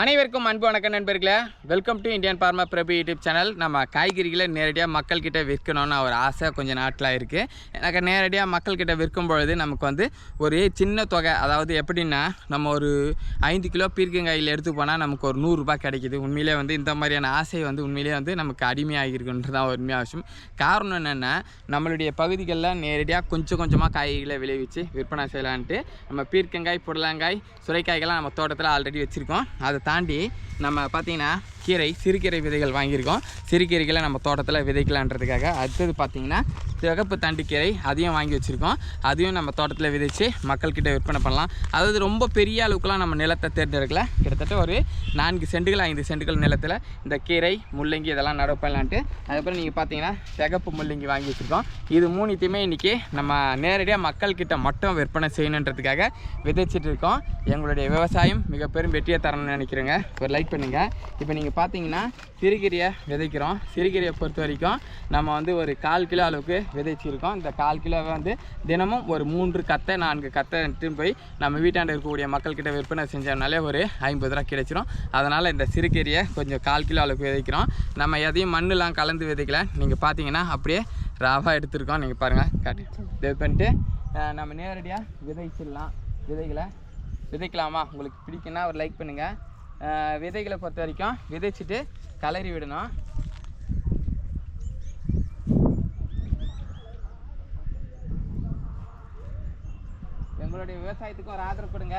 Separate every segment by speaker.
Speaker 1: அனைவருக்கும் அன்பு வணக்கம் நண்பர்களே. Welcome to Indian pharma Prabhu YouTube channel நம்ம காய்கறிகளை நேரடியாக மக்கள்கிட்ட விற்கணும்னு ஒரு ஆசை கொஞ்சம் நாட்டில் இருக்குது எனக்கு நேரடியாக மக்கள்கிட்ட விற்கும் பொழுது நமக்கு வந்து ஒரு சின்ன தொகை அதாவது எப்படின்னா நம்ம ஒரு ஐந்து கிலோ பீர்க்கங்காயில் எடுத்து போனால் நமக்கு ஒரு நூறுரூபா கிடைக்குது. உண்மையிலே வந்து இந்த மாதிரியான ஆசை வந்து உண்மையிலே வந்து நமக்கு அடிமையாகிருக்குன்றது தான் உண்மையாக விஷயம் காரணம் என்னென்னா நம்மளுடைய பகுதிகளில் நேரடியாக கொஞ்சம் கொஞ்சமாக காய்கறிகளை விளைவிச்சு விற்பனை செய்யலான்ட்டு நம்ம பீர்க்கங்காய் புடலங்காய் சுரைக்காய்கள்லாம் நம்ம தோட்டத்தில் ஆல்ரெடி வச்சுருக்கோம். அதை தாண்டி நம்ம பார்த்தீங்கன்னா கீரை சிறுகீரை விதைகள் வாங்கியிருக்கோம். சிறுகீரைகளை நம்ம தோட்டத்தில் விதைக்கலான்றதுக்காக. அடுத்தது பார்த்தீங்கன்னா சிகப்பு தண்டுக்கீரை அதையும் வாங்கி வச்சுருக்கோம். அதையும் நம்ம தோட்டத்தில் விதைச்சு மக்கள்கிட்ட விற்பனை பண்ணலாம். அதாவது ரொம்ப பெரிய அளவுக்குலாம் நம்ம நிலத்தை தேர்ந்தெடுக்கல. கிட்டத்தட்ட ஒரு நான்கு சென்டுகள் ஐந்து சென்டுகள் நிலத்தில் இந்த கீரை முள்ளங்கி இதெல்லாம் நடவு பண்ணலான்ட்டு அதுக்கப்புறம் நீங்கள் பார்த்தீங்கன்னா சிகப்பு முள்ளங்கி வாங்கி வச்சுருக்கோம். இது மூணுத்தையுமே இன்றைக்கி நம்ம நேரடியாக மக்கள்கிட்ட மட்டும் விற்பனை செய்யணுன்றதுக்காக விதைச்சிட்டு இருக்கோம். எங்களுடைய விவசாயம் மிக பெரும் வெற்றியை தரணும்னு நினைக்கிறேங்க. ஒரு லைக் பண்ணுங்கள் இப்போ நீங்கள் பார்த்தீங்கன்னா சிறுகீரையை விதைக்கிறோம். சிறுகீரையை பொறுத்த வரைக்கும் நம்ம வந்து ஒரு கால் கிலோ அளவுக்கு விதைச்சிருக்கோம். இந்த கால் கிலோவை வந்து தினமும் ஒரு மூன்று கத்தை நான்கு கத்தை எடுத்துன்னு போய் நம்ம வீட்டாண்ட இருக்கக்கூடிய மக்கள்கிட்ட விற்பனை செஞ்சோம்னாலே ஒரு ஐம்பது ரூபா கிடைச்சிரும். அதனால் இந்த சிறுகீரையை கொஞ்சம் கால் கிலோ அளவுக்கு விதைக்கிறோம். நம்ம எதையும் மண்ணெலாம் கலந்து விதைக்கல. நீங்கள் பார்த்தீங்கன்னா அப்படியே ராவாக எடுத்திருக்கோம். நீங்கள் பாருங்கள் காட்டு. இது பண்ணிட்டு நம்ம நேரடியாக விதைச்சிடலாம். விதைகளை விதைக்கலாமா? உங்களுக்கு பிடிக்குன்னா ஒரு லைக் பண்ணுங்கள் விதைகளை பொறுத்த வரைக்கும் விதைச்சிட்டு கலரி விடணும். எங்களுடைய விவசாயத்துக்கு ஒரு ஆதரவு கொடுங்க.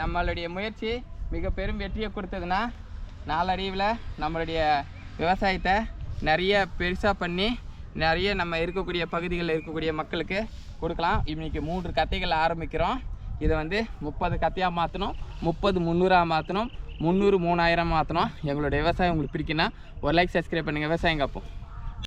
Speaker 1: நம்மளுடைய முயற்சி மிக பெரும் வெற்றியை கொடுத்ததுன்னா நாளடைவில் நம்மளுடைய விவசாயத்தை நிறைய பெருசாக பண்ணி நிறைய நம்ம இருக்கக்கூடிய பகுதிகளில் இருக்கக்கூடிய மக்களுக்கு கொடுக்கலாம். இன்றைக்கி மூன்று கத்தைகள் ஆரம்பிக்கிறோம். இதை வந்து முப்பது கத்தையாக மாற்றணும் முப்பது முந்நூறாக மாற்றணும் முந்நூறு மூணாயிரம் மாற்றணும் எங்களுடைய விவசாயம் உங்களுக்கு பிடிக்குன்னா ஒரு லைக் சப்ஸ்கிரைப் பண்ணுங்கள் விவசாயம் காப்போம்.